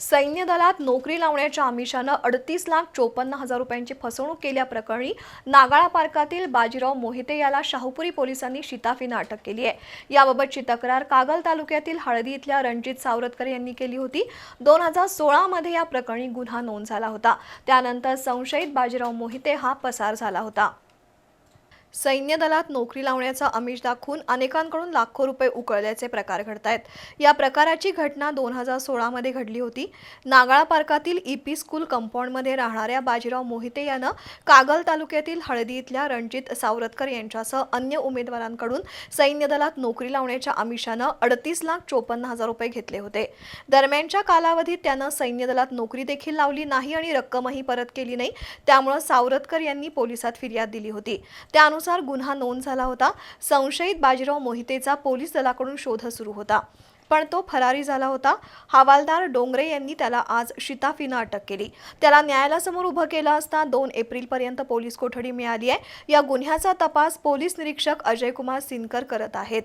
सैन्य दलात नोकरी लावण्याच्या आमिषानं अडतीस लाख चोपन्न हजार रुपयांची फसवणूक केल्याप्रकरणी नागाळा पार्कातील बाजीराव मोहिते याला शाहूपुरी पोलिसांनी शिताफीनं अटक केली आहे. याबाबतची तक्रार कागल तालुक्यातील हळदी इथल्या रणजित सावरतकर यांनी केली होती. दोन हजार सोळामध्ये या प्रकरणी गुन्हा नोंद झाला होता. त्यानंतर संशयित बाजीराव मोहिते हा पसार झाला होता. सैन्य दलात नोकरी लावण्याचा आमिष दाखवून अनेकांकडून लाखो रुपये उकळल्याचे प्रकार घडत आहेत या प्रकाराची घटना दोन हजार सोळामध्ये घडली होती. नागाळा पार्कातील इपी स्कूल कंपाऊंडमध्ये राहणाऱ्या बाजीराव मोहिते यानं कागल तालुक्यातील हळदी इथल्या रणजित सावरतकर यांच्यासह अन्य उमेदवारांकडून सैन्य दलात नोकरी लावण्याच्या आमिषानं अडतीस लाख चोपन्न हजार रुपये घेतले होते. दरम्यानच्या कालावधीत त्यानं सैन्य दलात नोकरी देखील लावली नाही आणि रक्कमही परत केली नाही. त्यामुळं सावरतकर यांनी पोलिसात फिर्याद दिली होती. त्यानुसार गुन्हा नोंद झाला होता. संशयित बाजीराव मोहितेचा पोलीस दलाकडून शोध सुरू होता. पण तो फरारी झाला होता. हवालदार डोंगरे यांनी त्याला आज शिताफीनं अटक केली. त्याला न्यायालयासमोर उभं केलं असता दोन एप्रिलपर्यंत पोलीस कोठडी मिळाली आहे. या गुन्ह्याचा तपास पोलीस निरीक्षक अजयकुमार सिनकर करत आहेत.